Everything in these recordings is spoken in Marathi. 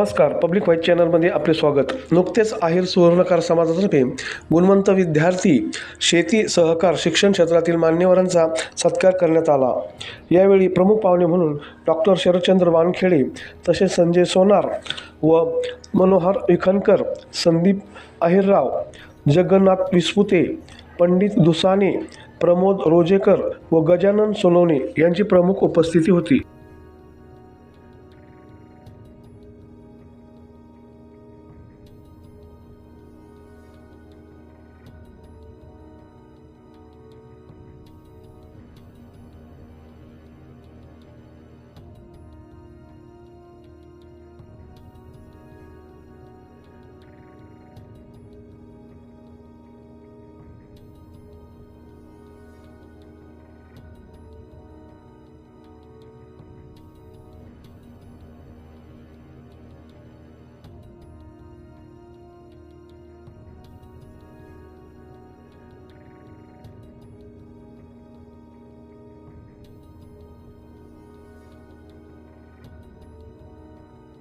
नमस्कार. पब्लिक व्हाईट चॅनलमध्ये आपले स्वागत. नुकतेच आहेर सुवर्णकार समाजातर्फे गुणवंत विद्यार्थी शेती सहकार शिक्षण क्षेत्रातील मान्यवरांचा सत्कार करण्यात आला. यावेळी प्रमुख पाहुणे म्हणून डॉक्टर शरदचंद्र वानखेडे तसेच संजय सोनार व मनोहर विखनकर संदीप अहिरराव जगन्नाथ विस्पुते पंडित दुसाने प्रमोद रोजेकर व गजानन सोनवणे यांची प्रमुख उपस्थिती होती.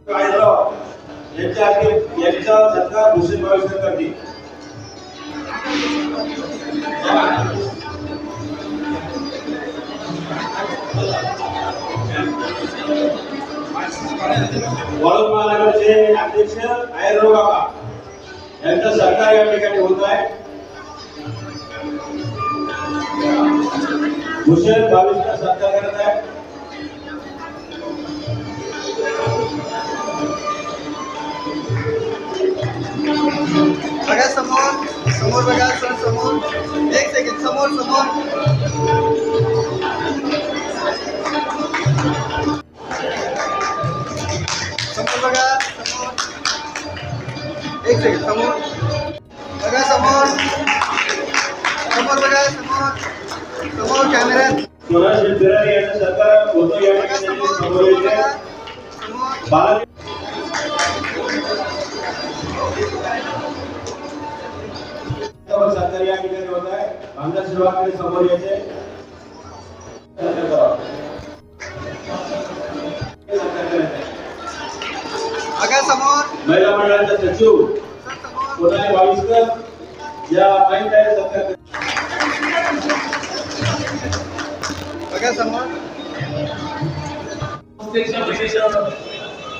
सरकार यांच्या यांचा सरकार भूषण भावेशकर वाळूज महानगरचे अध्यक्ष या ठिकाणी होत आहे. भूषण भावेशकर सरकार करत आहे. समोर बघा, सर समोर. एक सेकंड समोर समोर. समोर बघा, समोर. एक सेकंड समोर. बघा, समोर. समोर बघा, समोर. समोर कॅमेऱ्यात सोना शेतकरी यांचा सत्कार होतो या ठिकाणी समोर. येते बघा समोर बाळा सत्कार या ठिकाणी होत आहे. आमदार शिवाकडे समोर यायचे महिला मंडळाचा सचिव सोनाली बाविस्कर. या माहीत आहे? सत्कार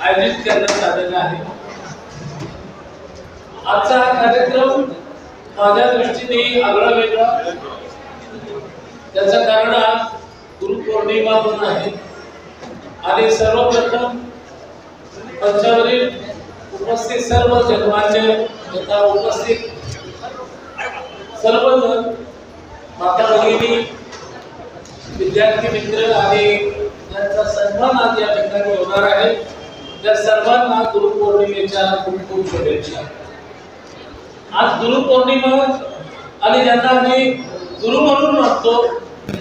आयोजित करण्यात आलेला आहे. आजचा हा कार्यक्रम माझ्या दृष्टीने आगळा वेगळा. त्याचं कारण आज गुरुपौर्णिमा पण आहे. आणि सर्वप्रथम मंचावरील उपस्थित सर्व जन्माचे तथा उपस्थित सर्वजण माता भगिनी विद्यार्थी मित्र आणि त्यांचा सन्मान आज या ठिकाणी होणार आहे. त्या सर्वांना गुरुपौर्णिमेच्या खूप खूप शुभेच्छा. आज गुरुपौर्णिमा आणि ज्यांना आम्ही गुरु म्हणून म्हणतो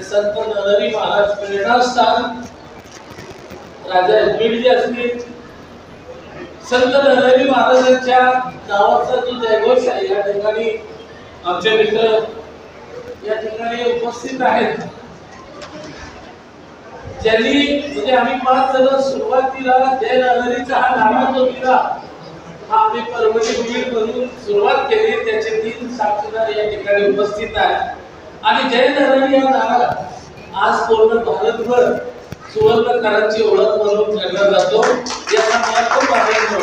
संत नरहरी महाराज प्रेरणास्थान राजा बीड असतील संत नरहरी महाराजांच्या नावाचा जो जयघोष आहे या ठिकाणी आमचे मित्र या ठिकाणी उपस्थित आहेत. ज्यांनी म्हणजे आम्ही पाच जण सुरुवातीला जय नगरीचा हा नारा जो दिला. हा आम्ही परभणी बीड म्हणून सुरुवात केली त्याचे तीन साक्षीदार या ठिकाणी उपस्थित आहेत. आणि जय नगरी या नावाला आज पूर्ण भारतभर सुवर्णकारांची ओळख म्हणून ठरला जातो. याचा मला खूप आनंद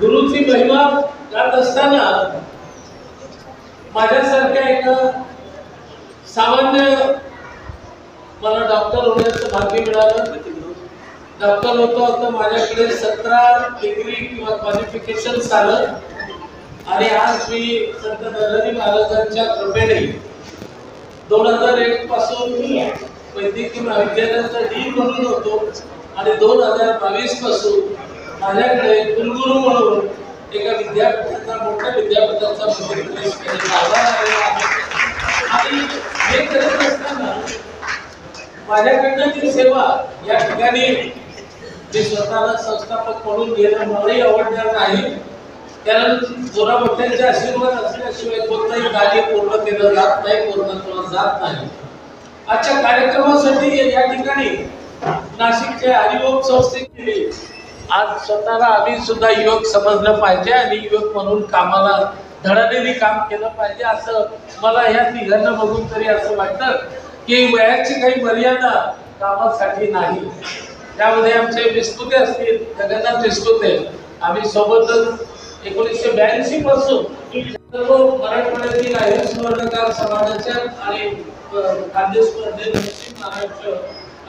गुरुची महिमा गात असताना माझ्यासारख्या एका सामान्य मला डॉक्टर होण्याचं भाग्य मिळालं. डॉक्टर होतो तर माझ्याकडे सतरा डिग्री किंवा क्वालिफिकेशन आलं आणि आज मी संत नरहरी महाराजांच्या कृपेने दोन हजार एक पासून वैद्यकीय महाविद्यालयाचा डी म्हणून होतो. आणि दोन हजार बावीसपासून माझ्याकडे कुलगुरू म्हणून एका विद्यापीठाचा मोठ्या विद्यापीठाचा मंत्री आणि हे करत असताना माझ्याकडनं जी सेवा या ठिकाणी मी स्वतःला संस्थापक म्हणून घेणं मलाही आवडणार नाही. कारण जोरा मोठ्यांचे आशीर्वाद असल्याशिवाय कोणतंही कार्य पूर्ण केलं जात नाही पूर्णत्वास जात नाही. आजच्या कार्यक्रमासाठी या ठिकाणी नाशिकच्या हरिओम संस्थेने आज स्वतःला आम्ही सुद्धा युवक समजलं पाहिजे आणि युवक म्हणून कामाला धडाने काम केलं पाहिजे असं मला या तिघांना बघून तरी असं वाटतं की वयाची काही मर्यादा कामासाठी नाही. त्यामध्ये आमचे विस्तुते असतील जगन्नाथ विस्तुते. आम्ही सोबतच एकोणीसशे ब्याऐंशी पासून सर्व मराठवाड्यातील आहे सुवर्णकार समाजाच्या आणि खाद्य स्पर्धेत पश्चिम महाराष्ट्र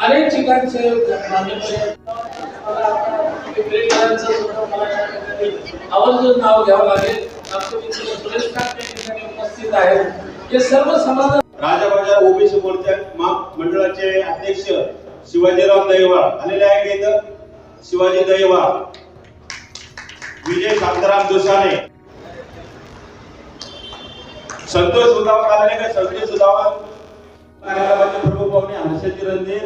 अनेक ठिकाणचे आवर्जून नाव घ्यावं लागेल. आमचे सुरेश काटे ठिकाणी उपस्थित आहेत. हे सर्व समाज राजाबाजार ओबीसी मोर्चा मंडळाचे अध्यक्ष शिवाजीराव दहिवाळ. आलेले आहे का इथं? शिवाजी दहिवाळ. विजय शांताराम दुसाने संतोष सुधावर आलेले का संतोष सुधावर प्रमुख पाहुणे हर्षजी रणधीर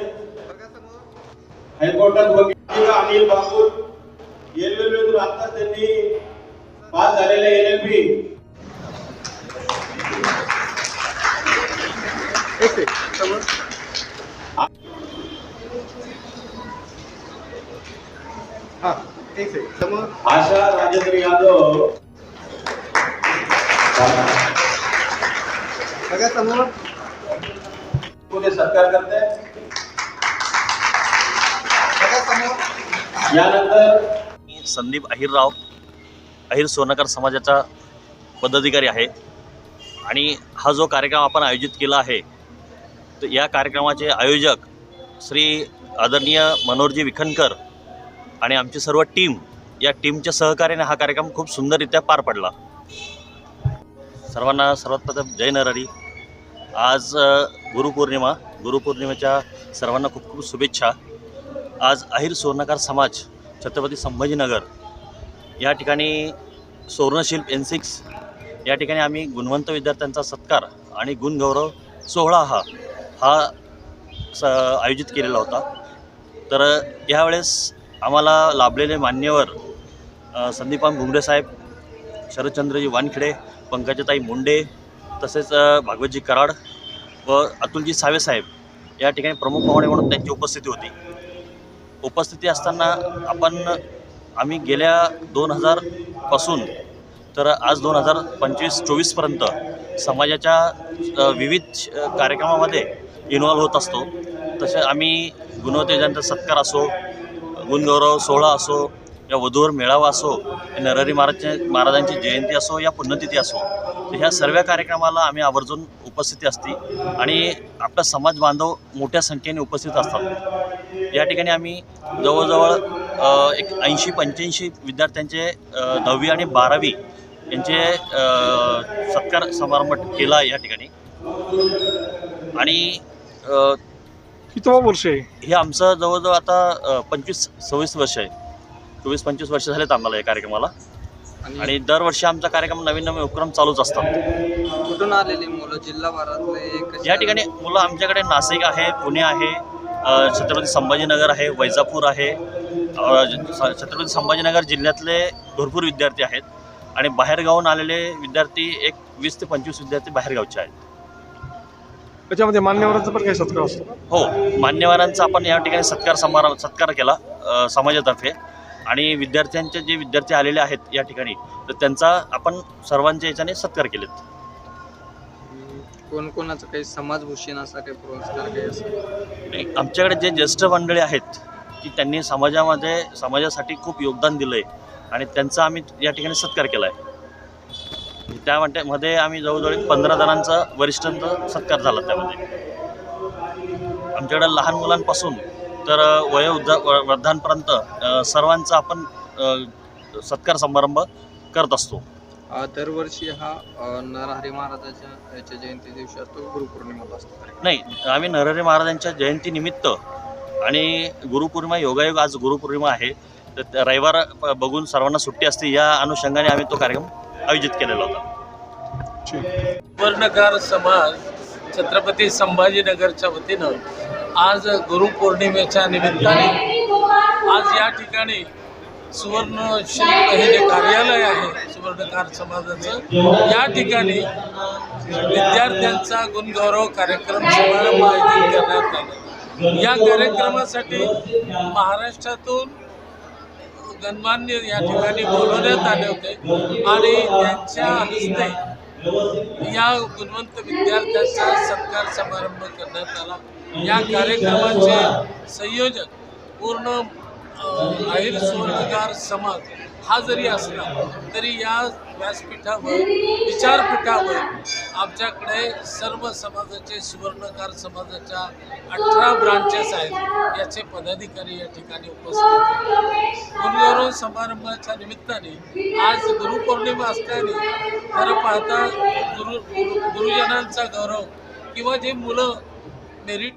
हायकोर्टात वकील अनिल बापूर. एल आताच त्यांनी पास झालेले एल एल बी एक सेकंड समोर आशा राजेंद्र यादव. समोर सत्कार करते. यानंतर मी संदीप अहिरराव अहिर सोनकर समाजाचा पदाधिकारी आहे. आणि हा जो कार्यक्रम आपण आयोजित केला आहे तर या कार्यक्रमाचे आयोजक श्री आदरणीय मनोहरजी विखनकर आणि आमची सर्व टीम या टीमच्या सहकार्याने हा कार्यक्रम खूप सुंदररित्या पार पडला. सर्वांना सर्वात प्रथम जय नरारी आज गुरुपौर्णिमा गुरुपौर्णिमेच्या सर्वांना खूप खूप शुभेच्छा. आज अहिर सुवर्णकार समाज छत्रपती संभाजीनगर या ठिकाणी सुवर्णशिल्प एन सिक्स या ठिकाणी आम्ही गुणवंत विद्यार्थ्यांचा सत्कार आणि गुणगौरव सोहळा हा हा स आयोजित केलेला होता. तर यावेळेस आम्हाला लाभलेले मान्यवर संदीपान भुंगडे साहेब शरदचंद्रजी वानखेडे पंकजाताई मुंडे तसेच भागवतजी कराड व अतुलजी सावे साहेब या ठिकाणी प्रमुख पाहुणे म्हणून त्यांची उपस्थिती होती. उपस्थिती असताना आपण आम्ही गेल्या दोन हजारपासून तर आज दोन हजार पंचवीस चोवीसपर्यंत समाजाच्या विविध कार्यक्रमामध्ये इन्व्हॉल्व होत असतो. तसे आम्ही गुणवत्ता सत्कार असो गुणगौरव सोहळा असो या वधूवर मेळावा असो या नरहरी महाराज महाराजांची जयंती असो या पुण्यतिथी असो तर ह्या सर्व कार्यक्रमाला आम्ही आवर्जून उपस्थिती असते आणि आपला समाज बांधव मोठ्या संख्येने उपस्थित असतात. या ठिकाणी आम्ही जवळजवळ एक ऐंशी पंच्याऐंशी विद्यार्थ्यांचे दहावी आणि बारावी यांचे सत्कार समारंभ केला या ठिकाणी. आणि कितवा वर्ष आहे? हे आमचं जवळजवळ आता पंचवीस सव्वीस वर्ष आहे. चोवीस पंचवीस वर्ष झालेत आम्हाला या कार्यक्रमाला. आणि दरवर्षी आमचा कार्यक्रम नवीन नवीन उपक्रम चालूच असतात. कुठून आलेली मुलं? कशी या ठिकाणी मुलं आमच्याकडे नाशिक आहे पुणे आहे छत्रपती संभाजीनगर आहे वैजापूर आहे छत्रपती संभाजीनगर जिल्ह्यातले भरपूर विद्यार्थी आहेत. आणि बाहेरगावून आलेले विद्यार्थी एक वीस ते पंचवीस विद्यार्थी बाहेरगावचे आहेत. त्याच्यामध्ये मान्यवरांचा पण काही सत्कार असतो हो मान्यवरांचा आपण या ठिकाणी सत्कार समारंभ सत्कार केला अ, समाजातर्फे. आणि विद्यार्थ्यांचे जे विद्यार्थी आलेले आहेत या ठिकाणी तर त्यांचा आपण सर्वांच्या याच्याने सत्कार केलेत. कोण कोणाचं काही समाजभूषण असा काही पुरस्कार काही असं? आणि आमच्याकडे जे ज्येष्ठ मंडळी आहेत की त्यांनी समाजामध्ये समाजासाठी खूप योगदान दिलं आहे आणि त्यांचा आम्ही या ठिकाणी सत्कार केला आहे त्यामध्ये मध्ये आम्ही जवळजवळ पंधरा जणांचा वरिष्ठांचा सत्कार झाला त्यामध्ये. आमच्याकडे लहान मुलांपासून तर वयोवृद्ध वृद्धांपर्यंत सर्वांचा आपण सत्कार समारंभ करत असतो. दरवर्षी हा नरहरी महाराजाच्या याच्या जयंती दिवशी असतो गुरुपौर्णिमेला असतो. नाही आम्ही नरहरी महाराजांच्या जयंतीनिमित्त आणि गुरुपौर्णिमा योगायोग आज गुरुपौर्णिमा आहे. तर त्या रविवार बघून सर्वांना सुट्टी असते. या अनुषंगाने आम्ही तो कार्यक्रम आयोजित केलेला होता. सुवर्णकार समाज छत्रपती संभाजीनगरच्या वतीनं आज गुरुपौर्णिमेच्या निमित्ताने आज या ठिकाणी सुवर्ण शिल्प हे जे कार्यालय आहे सुवर्णकार समाजाचं या ठिकाणी विद्यार्थ्यांचा गुणगौरव कार्यक्रम समारंभ आयोजित करण्यात आला. या कार्यक्रमासाठी महाराष्ट्रातून गणमान्य या ठिकाणी बोलवण्यात आले होते. आणि त्यांच्या हस्ते या गुणवंत विद्यार्थ्यांचा सत्कार समारंभ करण्यात आला. या कार्यक्रमाचे संयोजक पूर्ण अहिर सुवर्णकार समाज हा जरी असला तरी या व्यासपीठावर विचारपीठावर आमच्याकडे सर्व समाजाचे सुवर्णकार समाजाच्या अठरा ब्रांचेस आहेत. याचे पदाधिकारी या ठिकाणी उपस्थित गुरुगौरव समारंभाच्या निमित्ताने आज गुरुपौर्णिमा असल्याने खरं पाहता गुरु गुरु गुरुजनांचा गौरव किंवा जे मुलं मेरिट